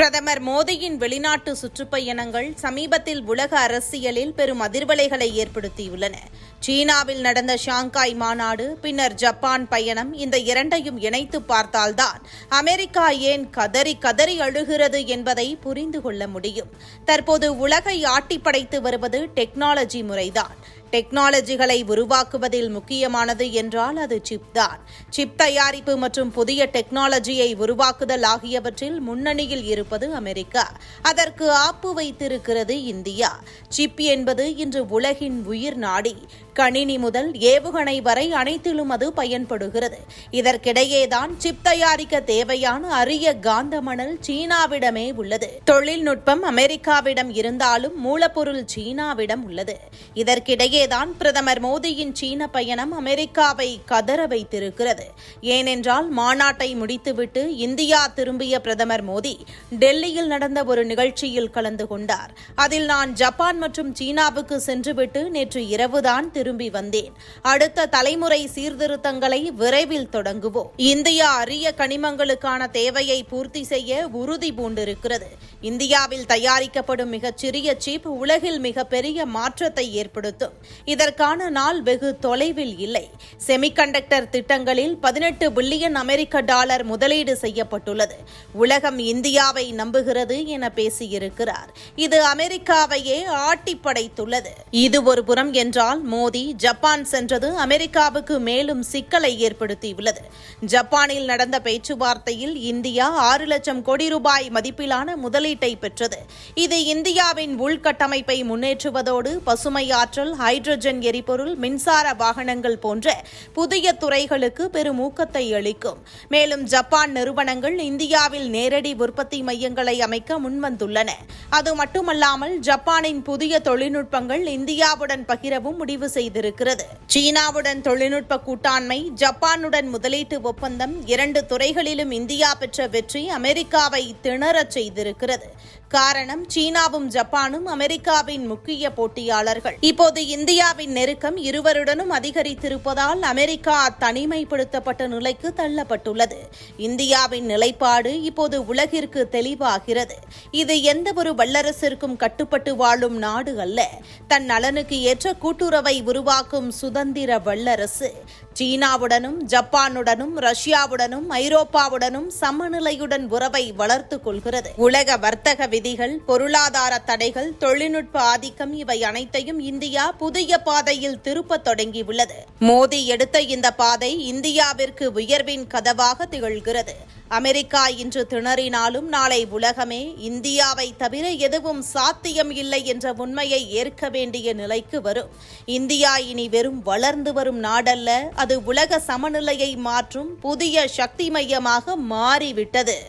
பிரதமர் மோடியின் வெளிநாட்டு சுற்றுப்பயணங்கள் சமீபத்தில் உலக அரசியலில் பெரும் அதிர்வலைகளை ஏற்படுத்தியுள்ளன. சீனாவில் நடந்த ஷாங்காய் மாநாடு பின்னர் ஜப்பான் பயணம் இந்த இரண்டையும் இணைத்து பார்த்தால்தான் அமெரிக்கா ஏன் கதறி கதறி அழுகிறது என்பதை புரிந்து கொள்ள முடியும். தற்போது உலகை ஆட்டிப்படைத்து வருவது டெக்னாலஜி முறைதான். டெக்னாலஜிகளை உருவாக்குவதில் முக்கியமானது என்றால் அது சிப் தான். சிப் தயாரிப்பு மற்றும் புதிய டெக்னாலஜியை உருவாக்குதல் ஆகியவற்றில் முன்னணியில் இருப்பது அமெரிக்கா. அதற்கு ஆப்பு வைத்திருக்கிறது இந்தியா. சிப் என்பது இன்று உலகின் உயிர் நாடி. கணினி முதல் ஏவுகணை வரை அனைத்திலும் அது பயன்படுகிறது. இதற்கிடையேதான் சிப் தயாரிக்க தேவையான அரிய காந்த மணல் சீனாவிடமே உள்ளது. தொழில்நுட்பம் அமெரிக்காவிடம் இருந்தாலும் மூலப்பொருள் சீனாவிடம் உள்ளது. இதற்கிடையே இதற்கிடையேதான் பிரதமர் மோடியின் சீன பயணம் அமெரிக்காவை கதற வைத்திருக்கிறது. ஏனென்றால் மாநாட்டை முடித்துவிட்டு இந்தியா திரும்பிய பிரதமர் மோடி டெல்லியில் நடந்த ஒரு நிகழ்ச்சியில் கலந்து கொண்டார். அதில் நான் ஜப்பான் மற்றும் சீனாவுக்கு சென்றுவிட்டு நேற்று இரவுதான் திரும்பி வந்தேன். அடுத்த தலைமுறை சீர்திருத்தங்களை விரைவில் தொடங்குவோம். இந்தியா அரிய கனிமங்களுக்கான தேவையை பூர்த்தி செய்ய உறுதி பூண்டிருக்கிறது. இந்தியாவில் தயாரிக்கப்படும் மிகச்சிறிய சீப் உலகில் மிகப்பெரிய மாற்றத்தை ஏற்படுத்தும். இதற்கான நாள் வெகு தொலைவில் இல்லை. செமிகண்டக்டர் திட்டங்களில் பதினெட்டு பில்லியன் அமெரிக்க டாலர் முதலீடு செய்யப்பட்டுள்ளது. உலகம் இந்தியாவை நம்புகிறது என பேசியிருக்கிறார். இது அமெரிக்காவையே ஆட்டி படைத்துள்ளது. இது ஒரு புறம் என்றால் மோடி ஜப்பான் சென்றது அமெரிக்காவுக்கு மேலும் சிக்கலை ஏற்படுத்தியுள்ளது. ஜப்பானில் நடந்த பேச்சுவார்த்தையில் இந்தியா ஆறு லட்சம் கோடி ரூபாய் மதிப்பிலான முதலீட்டை பெற்றது. இது இந்தியாவின் உள்கட்டமைப்பை முன்னேற்றுவதோடு பசுமை ஆற்றல் ஹை ஹைட்ரஜன் எரிபொருள் மின்சார வாகனங்கள் போன்ற புதிய துறைகளுக்கு பெரும் ஊக்கத்தை அளிக்கும். மேலும் ஜப்பான் நிறுவனங்கள் இந்தியாவில் நேரடி உற்பத்தி மையங்களை அமைக்க முன்வந்துள்ளன. அது மட்டுமல்லாமல் ஜப்பானின் புதிய தொழில்நுட்பங்கள் இந்தியாவுடன் பகிரவும் முடிவு செய்திருக்கிறது. சீனாவுடன் தொழில்நுட்ப கூட்டாண்மை ஜப்பானுடன் முதலீட்டு ஒப்பந்தம் இரண்டு துறைகளிலும் இந்தியா பெற்ற வெற்றி அமெரிக்காவை திணறச் செய்திருக்கிறது. காரணம் சீனாவும் ஜப்பானும் அமெரிக்காவின் முக்கிய போட்டியாளர்கள். இப்போது இந்தியாவின் நெருக்கம் இருவருடனும் அதிகரித்திருப்பதால் அமெரிக்கா தனிமைப்படுத்தப்பட்ட நிலைக்கு தள்ளப்பட்டுள்ளது. இந்தியாவின் நிலைப்பாடு இப்போது உலகிற்கு தெளிவாகிறது. இது எந்த ஒரு வல்லரசிற்கும் கட்டுப்பட்டு வாழும் நாடு அல்ல. தன் நலனுக்கு ஏற்ற கூட்டுறவை உருவாக்கும் சுதந்திர வல்லரசு. சீனாவுடனும் ஜப்பானுடனும் ரஷ்யாவுடனும் ஐரோப்பாவுடனும் சமநிலையுடன் உறவை வளர்த்துக் கொள்கிறது. உலக வர்த்தக விதிகள் பொருளாதார தடைகள் தொழில்நுட்ப ஆதிக்கம் இவை அனைத்தையும் இந்தியா புதிய பாதையில் திருப்பத் தொடங்கியுள்ளது. மோடி எடுத்த இந்த பாதை இந்தியாவிற்கு உயர்வின் கதவாக திகழ்கிறது. அமெரிக்கா இன்று திணறினாலும் நாளை உலகமே இந்தியாவை தவிர எதுவும் சாத்தியம் இல்லை என்ற உண்மையை ஏற்க வேண்டிய நிலைக்கு வரும். இந்தியா இனி வெறும் வளர்ந்து வரும் நாடல்ல அது உலக சமநிலையை மாற்றும் புதிய சக்தி மையமாக மாறிவிட்டது.